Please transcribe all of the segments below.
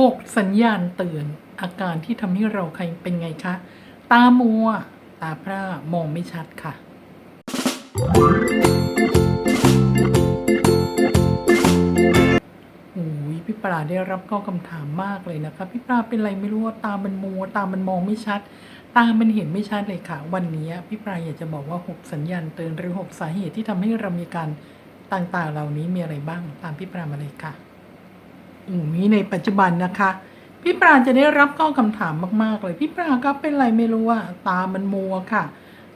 6 สัญญาณเตือน อาการที่ทำให้เราใครเป็นไงคะ ตามัว ตาพร่ามองไม่ชัดค่ะ โอ้ยพี่ปลาได้รับข้อคำถามมากเลยนะคะ พี่ปลาเป็นไรไม่รู้ว่าตามันมัว ตามันมองไม่ชัด ตามันเห็นไม่ชัดเลยค่ะ วันนี้พี่ปลาอยากจะบอกว่า 6 สัญญาณเตือนหรือ 6 สาเหตุที่ทำให้เรามีการต่างๆ เหล่านี้มีอะไรบ้าง ตามพี่ปลามาเลยค่ะ อืมมีในปัจจุบันนะคะ พี่ปราจะได้รับข้อคำถามมาก ๆ เลย พี่ปราก็เป็นไรไม่รู้ว่าตามันมัวค่ะ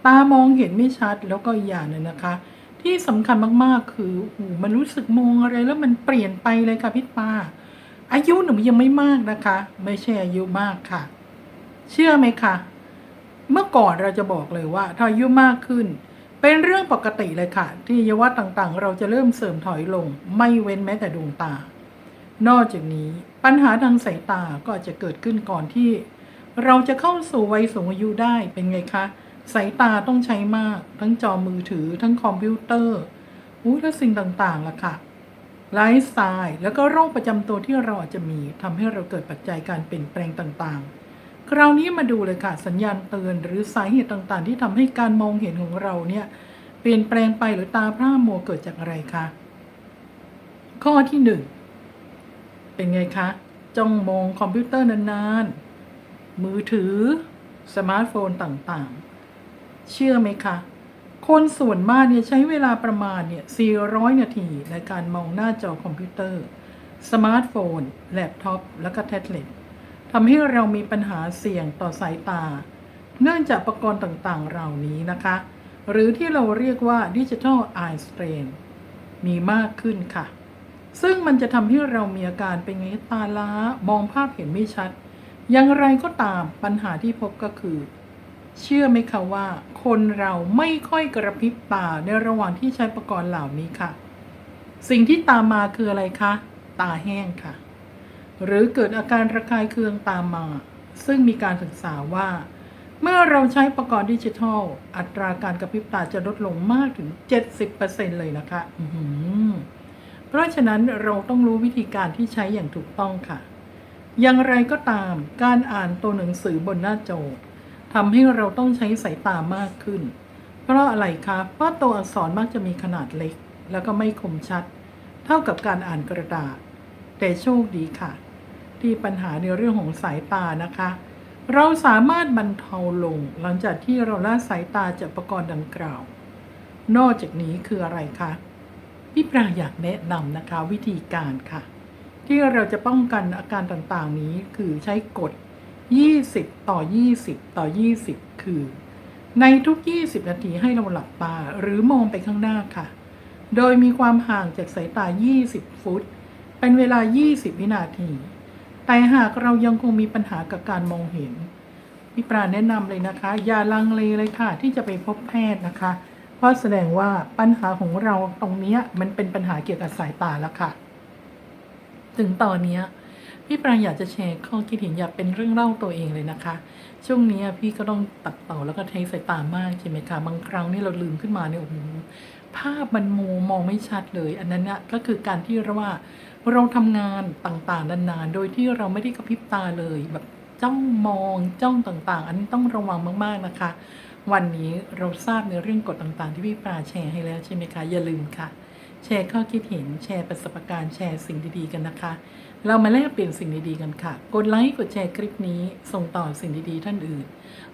ตามองเห็นไม่ชัดแล้วก็อย่างหนึ่งนะคะ ที่สำคัญมากๆคือหูมันรู้สึกมองอะไรแล้วมันเปลี่ยนไปเลยค่ะพี่ปาอายุหนูยังไม่มากนะคะ ไม่ใช่อายุมากค่ะ เชื่อไหมคะเมื่อก่อนเราจะบอกเลยว่าถ้าอายุมากขึ้น เป็นเรื่องปกติเลยค่ะ ที่อวัยวะต่างๆ เราจะเริ่มเสื่อมถอยลง ไม่เว้นแม้แต่ดวงตา นอกจากนี้ปัญหาทางสายตาก็จะเกิดขึ้นก่อนที่ เราจะเข้าสู่วัยสูงอายุได้เป็นไงคะ สายตาต้องใช้มาก ทั้งจอมือถือ ทั้งคอมพิวเตอร์อุ้ยและสิ่งต่างๆล่ะค่ะไลฟ์สไตล์แล้วก็โรคประจำตัวที่เราอาจจะมีทำให้เราเกิดปัจจัยการเปลี่ยนแปลงต่างๆ คราวนี้มาดูเลยค่ะ สัญญาณเตือนหรือสาเหตุต่างๆ ที่ทำให้การมองเห็นของเราเนี่ยเปลี่ยนแปลงไปหรือตาพร่ามัวเกิดจากอะไรคะข้อที่หนึ่ง เป็นไงคะ จ้องมองคอมพิวเตอร์นานๆ มือถือ สมาร์ทโฟนต่างๆ เชื่อไหมคะ คนส่วนมากเนี่ยใช้เวลาประมาณเนี่ย 400 นาทีในการมองหน้าจอคอมพิวเตอร์ สมาร์ทโฟน แล็ปท็อป แล้วก็แท็บเล็ตทำให้เรามีปัญหาเสี่ยงต่อสายตา เนื่องจากอุปกรณ์ต่างๆ เหล่านี้นะคะ หรือที่เราเรียกว่าดิจิทัลไอสเตรนมีมากขึ้นค่ะ ซึ่งมันจะทำให้เรามีอาการเป็นไงตาล้ามองภาพเห็นไม่ชัด อย่างไรก็ตามปัญหาที่พบก็คือ เชื่อไหมคะว่า คนเราไม่ค่อยกระพริบตาในระหว่างที่ใช้อุปกรณ์เหล่านี้ค่ะ สิ่งที่ตามมาคืออะไรคะ ตาแห้งค่ะ หรือเกิดอาการระคายเคืองตามมา ซึ่งมีการศึกษาว่า เมื่อเราใช้อุปกรณ์ดิจิทัล อัตราการกระพริบตาจะลดลงมากถึง 70%เลยนะคะ อือ เพราะฉะนั้นเราต้องรู้วิธีการที่ใช้อย่างถูกต้องค่ะ อย่างไรก็ตามการอ่านตัวหนังสือบนหน้าจอทำให้เราต้องใช้สายตามากขึ้น เพราะอะไรคะเพราะตัวอักษรมักจะมีขนาดเล็ก แล้วก็ไม่คมชัด เท่ากับการอ่านกระดาษ แต่โชคดีค่ะ ที่ปัญหาในเรื่องของสายตานะคะ เราสามารถบรรเทาลง หลังจากที่เราละสายตาจากอุปกรณ์ดังกล่าว นอกจากนี้คืออะไรคะ พี่ปราอยากแนะนำนะคะวิธีการค่ะ ที่เราจะป้องกันอาการต่างๆนี้คือใช้กฎ 20 ต่อ 20 ต่อ 20 คือ ในทุก 20 นาทีให้เราหลับตาหรือมองไปข้างหน้าค่ะ โดยมีความห่างจากสายตา 20 ฟุต เป็นเวลา 20 วินาที แต่หากเรายังคงมีปัญหากับการมองเห็นพี่ปราแนะนำเลยนะคะ อย่าลังเลเลยค่ะ ที่จะไปพบแพทย์นะคะ เพราะแสดงว่าปัญหาของเราตรงนี้มันเป็นปัญหาเกี่ยวกับสายตาแล้วค่ะ ถึงตอนนี้พี่ปรางอยากจะแชร์ข้อคิดเห็นอยากเป็นเรื่องเล่าตัวเองเลยนะคะ ช่วงนี้พี่ก็ต้องตัดต่อแล้วก็ใช้สายตามากใช่ไหมคะบางครั้งนี่เราลืมขึ้นมาเนี่ยโอ้โหภาพมันมูมองไม่ชัดเลย อันนั้นน่ะก็คือการที่เราว่าเราทำงานต่างๆนานๆ โดยที่เราไม่ได้กระพริบตาเลยแบบจ้องมองจ้องต่างๆ อันนี้ต้องระวังมากๆนะคะ วันนี้เราทราบในเรื่องกฎต่างๆ ที่พี่ปราแชร์ให้แล้วใช่ไหมคะ อย่าลืมค่ะ แชร์ข้อคิดเห็นแชร์ประสบการณ์แชร์สิ่งดีๆกันนะคะ เรามาแลกเปลี่ยนสิ่งดีๆกันค่ะ กดไลค์กดแชร์คลิปนี้ส่งต่อสิ่งดีๆท่านอื่น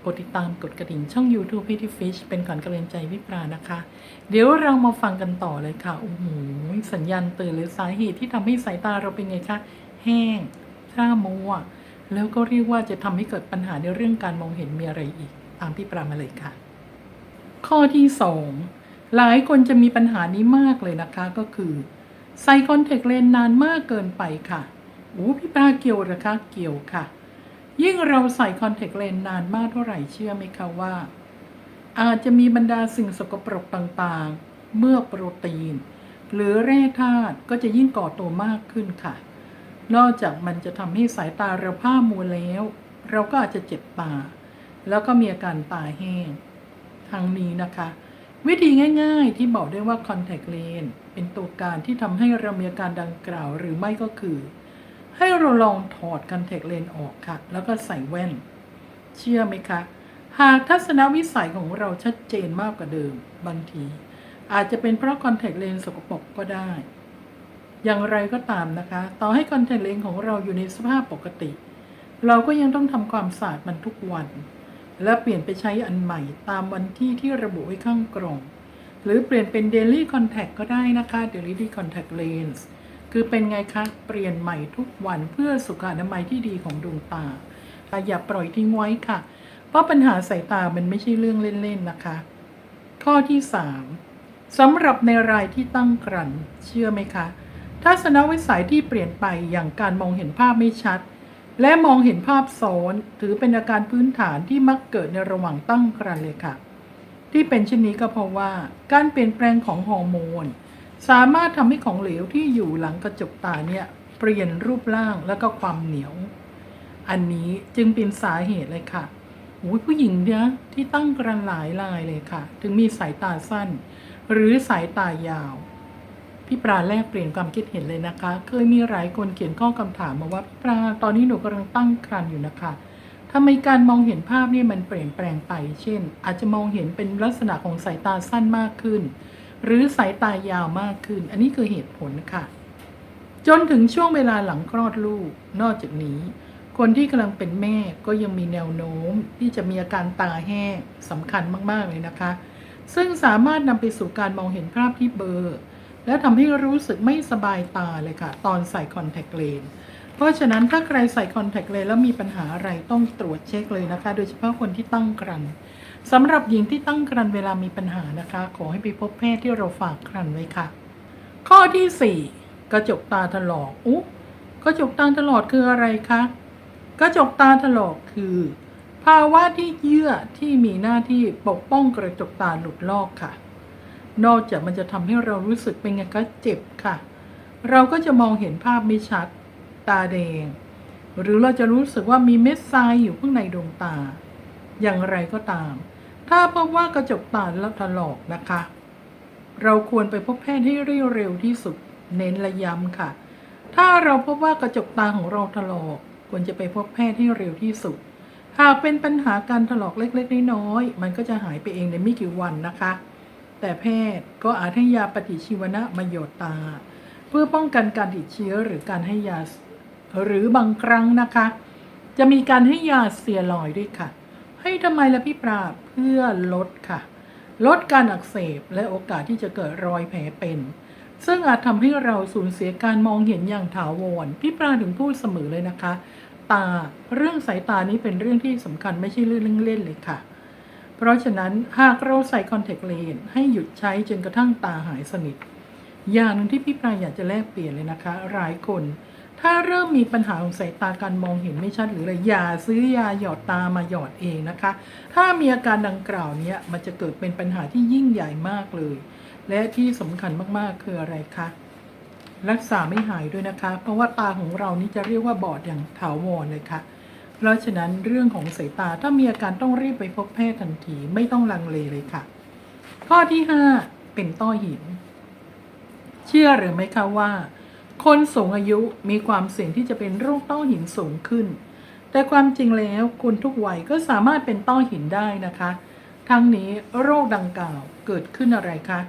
กดติดตามกดกระดิ่งช่อง YouTube p i t y Fish เป็นขวัญกำลังใจวิปรานะคะ เดี๋ยวเรามาฟังกันต่อเลยค่ะโอ้โหสัญญาณเตือนหรือสาเหตุที่ทำให้สายตาเราเป็นไงคะแห้งท่ามัวแล้วก็เรียกว่าจะทำให้เกิดปัญหาในเรื่องการมองเห็นมีอะไรอีก ตามพี่ปรามาเลยค่ะ ข้อที่สองหลายคนจะมีปัญหานี้มากเลยนะคะก็คือใส่คอนแทคเลนส์นานมากเกินไปค่ะโอ้พี่ปลาเกี่ยวหรือคะเกี่ยวค่ะ ยิ่งเราใส่คอนแทคเลนส์นานมากเท่าไหร่เชื่อไหมคะว่า อาจจะมีบรรดาสิ่งสกปรกต่างๆ เมื่อโปรตีน หรือแร่ธาตุก็จะยิ่งก่อตัวมากขึ้นค่ะ นอกจากมันจะทำให้สายตาเราผ้ามัวแล้ว เราก็อาจจะเจ็บตา แล้วก็มีอาการตาแห้งทางนี้นะคะ วิธีง่าย ๆ ที่บอกได้ว่า contact lens เป็นตัวการที่ทำให้เรามีอาการดังกล่าวหรือไม่ก็คือ ให้เราลองถอดคอนแทคเลนส์ออกค่ะ แล้วก็ใส่แว่น เชื่อไหมคะ หากทัศนวิสัยของเราชัดเจนมากกว่าเดิมบางที อาจจะเป็นเพราะคอนแทคเลนส์สกปรกก็ได้ อย่างไรก็ตามนะคะ ต่อให้คอนแทคเลนส์ของเราอยู่ในสภาพปกติ เราก็ยังต้องทำความสะอาดมันทุกวัน และเปลี่ยนไปใช้อันใหม่ตามวันที่ที่ระบุไว้ข้างกล่อง หรือเปลี่ยนเป็น daily contact ก็ได้นะคะ daily contact lens คือเป็นไงคะ เปลี่ยนใหม่ทุกวันเพื่อสุขอนามัยที่ดีของดวงตา อย่าปล่อยทิ้งไว้ค่ะ เพราะปัญหาสายตามันไม่ใช่เรื่องเล่นๆนะคะ ข้อที่ 3สำหรับในรายที่ตั้งครรภ์เชื่อไหมคะ ทัศนวิสัยที่เปลี่ยนไปอย่างการมองเห็นภาพไม่ชัด และมองเห็นภาพซ้อนถือเป็นอาการพื้นฐานที่มักเกิดในระหว่างตั้งครรภ์เลยค่ะ ที่เป็นเช่นนี้ก็เพราะว่า การเปลี่ยนแปลงของฮอร์โมน สามารถทำให้ของเหลวที่อยู่หลังกระจกตาเนี่ยเปลี่ยนรูปร่างและก็ความเหนียว อันนี้จึงเป็นสาเหตุเลยค่ะผู้หญิงเนี่ยที่ตั้งกระหลายรายเลยค่ะ ถึงมีสายตาสั้น หรือสายตายาว พี่ปลาแลกเปลี่ยนความคิดเห็นเลยนะคะ เคยมีหลายคนเขียนข้อคำถามมาว่าพี่ปลาตอนนี้หนูกำลังตั้งครรภ์อยู่นะคะทำไมการมองเห็นภาพนี่มันเปลี่ยนแปลงไป เช่น อาจจะมองเห็นเป็นลักษณะของสายตาสั้นมากขึ้น หรือสายตายาวมากขึ้น อันนี้คือเหตุผลค่ะ จนถึงช่วงเวลาหลังคลอดลูก นอกจากนี้ คนที่กำลังเป็นแม่ก็ยังมีแนวโน้ม ที่จะมีอาการตาแห้งสำคัญมากๆเลยนะคะ ซึ่งสามารถนำไปสู่การมองเห็นภาพที่เบลอร์ และทำให้รู้สึกไม่สบายตาเลยค่ะ ตอนใส่คอนแทคเลนส์เพราะฉะนั้นถ้าใครใส่คอนแทคเลนส์แล้วมีปัญหาอะไรต้องตรวจเช็คเลยนะคะ โดยเฉพาะคนที่ตั้งครรภ์สำหรับหญิงที่ตั้งครรภ์เวลามีปัญหานะคะ ขอให้ไปพบแพทย์ที่เราฝากครรภ์ไว้ค่ะ ข้อที่ 4 กระจกตาถลอกอุ๊กระจกตาถลอกคืออะไรคะกระจกตาถลอกคือ ภาวะที่เยื่อที่มีหน้าที่ปกป้องกระจกตาหลุดลอกค่ะ นอกจากมันจะทำให้เรารู้สึกเป็นไงก็เจ็บค่ะ เราก็จะมองเห็นภาพไม่ชัด ตาแดง หรือเราจะรู้สึกว่ามีเม็ดทรายอยู่ข้างในดวงตา อย่างไรก็ตาม ถ้าพบว่ากระจกตาแล้วถลอกนะคะ เราควรไปพบแพทย์ให้เร็วที่สุด เน้นและย้ำค่ะ ถ้าเราพบว่ากระจกตาของเราถลอก ควรจะไปพบแพทย์ให้เร็วที่สุด หากเป็นปัญหาการถลอกเล็กๆน้อยๆมันก็จะหายไปเองในไม่กี่วันนะคะ แต่แพทย์ก็อาจให้ยาปฏิชีวนะมาหยดตา เพื่อป้องกันการติดเชื้อหรือการให้ยาหรือบางครั้งนะคะ จะมีการให้ยาเซียรอยด์ด้วยค่ะ ให้ทำไมล่ะพี่ปราบเพื่อลดค่ะ ลดการอักเสบและโอกาสที่จะเกิดรอยแผลเป็น ซึ่งอาจทำให้เราสูญเสียการมองเห็นอย่างถาวรพี่ปราถึงพูดเสมอเลยนะคะ ตาเรื่องสายตานี้เป็นเรื่องที่สำคัญไม่ใช่เรื่องเล่นๆเลยค่ะ เพราะฉะนั้นหากเราใส่คอนแทคเลนส์ให้หยุดใช้จนกระทั่งตาหายสนิท อย่างหนึ่งที่พี่ปลายอยากจะแลกเปลี่ยนเลยนะคะ หลายคน ถ้าเริ่มมีปัญหาของสายตาการมองเห็นไม่ชัดหรืออะไรอย่าซื้อยาหยอดตามาหยอดเองนะคะ ถ้ามีอาการดังกล่าวนี้มันจะเกิดเป็นปัญหาที่ยิ่งใหญ่มากเลย และที่สำคัญมากๆคืออะไรคะรักษาไม่หายด้วยนะคะ เพราะว่าตาของเรานี่จะเรียกว่าบอดอย่างถาวรเลยค่ะ เพราะฉะนั้นเรื่องของสายตาถ้ามีอาการต้องรีบไปพบแพทย์ทันทีไม่ต้องลังเลเลยค่ะ ข้อที่ 5 เป็นต้อหิน เชื่อหรือไม่คะว่า คนสูงอายุมีความเสี่ยงที่จะเป็นโรคต้อหินสูงขึ้น แต่ความจริงแล้วคนทุกวัยก็สามารถเป็นต้อหินได้นะคะ ทั้งนี้โรคดังกล่าวเกิดขึ้นอะไรคะ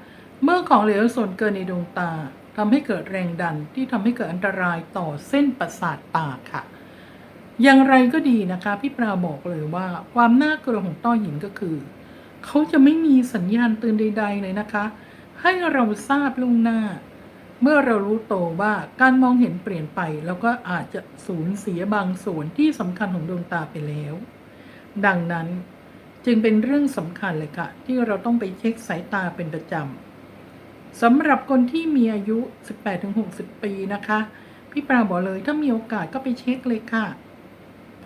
เมื่อของเหลวส่วนเกินในดวงตาทำให้เกิดแรงดันที่ทำให้เกิดอันตรายต่อเส้นประสาทตาค่ะ อย่างไรก็ดีนะคะ พี่ปราบอกเลยว่า ความน่ากลัวของต้อหินก็คือ เขาจะไม่มีสัญญาณเตือนใด ๆ เลยนะคะ ให้เราทราบล่วงหน้า เมื่อเรารู้โตวว่าการมองเห็นเปลี่ยนไป แล้วก็อาจจะสูญเสียบางส่วนที่สำคัญของดวงตาไปแล้ว ดังนั้นจึงเป็นเรื่องสำคัญเลยค่ะ ที่เราต้องไปเช็คสายตาเป็นประจำสำหรับคนที่มีอายุ 18-60 ปีนะคะ พี่ปราบอกเลยถ้ามีโอกาสก็ไปเช็คเลยค่ะ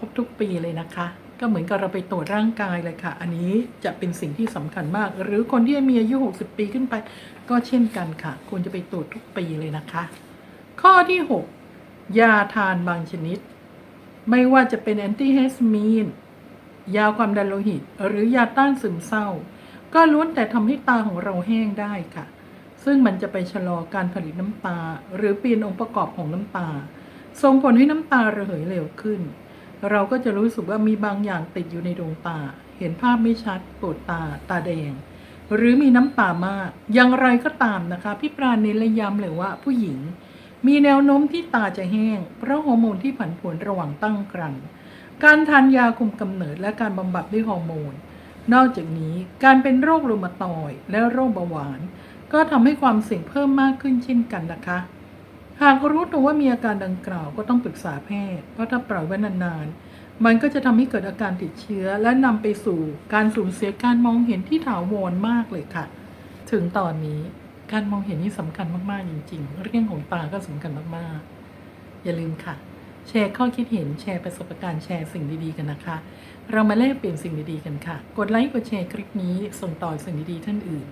บทุกปีเลยนะคะ ก็เหมือนกับเราไปตรวจร่างกายเลยค่ะ อันนี้จะเป็นสิ่งที่สำคัญมาก หรือคนที่มีอายุ 60 ปีขึ้นไป ก็เช่นกันค่ะ ควรจะไปตรวจทุกปีเลยนะคะ ข้อที่ 6 ยาทานบางชนิด ไม่ว่าจะเป็นแอนตี้เฮสมีนยาความดันโลหิต หรือยาต้านซึมเศร้า ก็ล้วนแต่ทำให้ตาของเราแห้งได้ค่ะ ซึ่งมันจะไปชะลอการผลิตน้ำตา หรือเปลี่ยนองค์ประกอบของน้ำตาส่งผลให้น้ำตาระเหยเร็วขึ้น เราก็จะรู้สึกว่ามีบางอย่างติดอยู่ในดวงตา เห็นภาพไม่ชัดปวดตาตาแดง หรือมีน้ำตามากอย่างไรก็ตามนะคะพี่ปราณเน้นและย้ำเลยว่าผู้หญิง มีแนวโน้มที่ตาจะแห้ง เพราะฮอร์โมนที่ผันผวนระหว่างตั้งครรภ์การทานยาคุมกำเนิดและการบำบัดด้วยฮอร์โมน นอกจากนี้การเป็นโรครูมาตอยด์และโรคเบาหวาน ก็ทำให้ความเสี่ยงเพิ่มมากขึ้นเช่นกันนะคะ หากรู้ตัวว่ามีอาการดังกล่าวก็ต้องปรึกษาแพทย์ เพราะถ้าปล่อยไว้นานๆ มันก็จะทำให้เกิดอาการติดเชื้อ และนำไปสู่การสูญเสียการมองเห็นที่ถาวรมากเลยค่ะ ถึงตอนนี้การมองเห็นนี่สำคัญมากๆจริง ๆ เรื่องของตาก็สำคัญมากๆ อย่าลืมค่ะ แชร์ข้อคิดเห็นแชร์ประสบการณ์แชร์สิ่งดีๆกันนะคะ เรามาแลกเปลี่ยนสิ่งดีๆกันค่ะ กดไลค์กดแชร์คลิปนี้ส่งต่อสิ่งดีๆท่านอื่น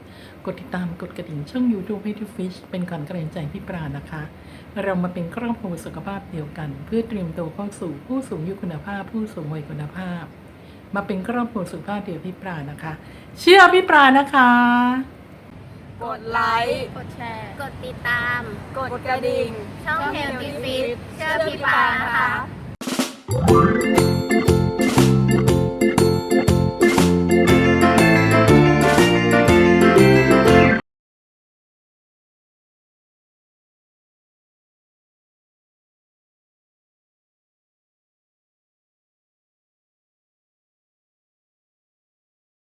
กดติดตามกดกระดิ่งช่อง YouTube ให้ทุกฟิชเป็นก่อนกระงใจพี่ปรานะคะ เรามาเป็นครอบครัวสุขภาพเดียวกัน เพื่อเตรียมตัวเข้าสู่ผู้สูงอายุคุณภาพ ผู้สูงวัยคุณภาพ มาเป็นครอบครัวสุขภาพเดียวพี่ปรานะคะ เชื่อพี่ปรานะคะ กดไลค์ กดแชร์ กดติดตาม กดกระดิ่ง ช่องเฮลตี้ฟิต ปานะนะคะ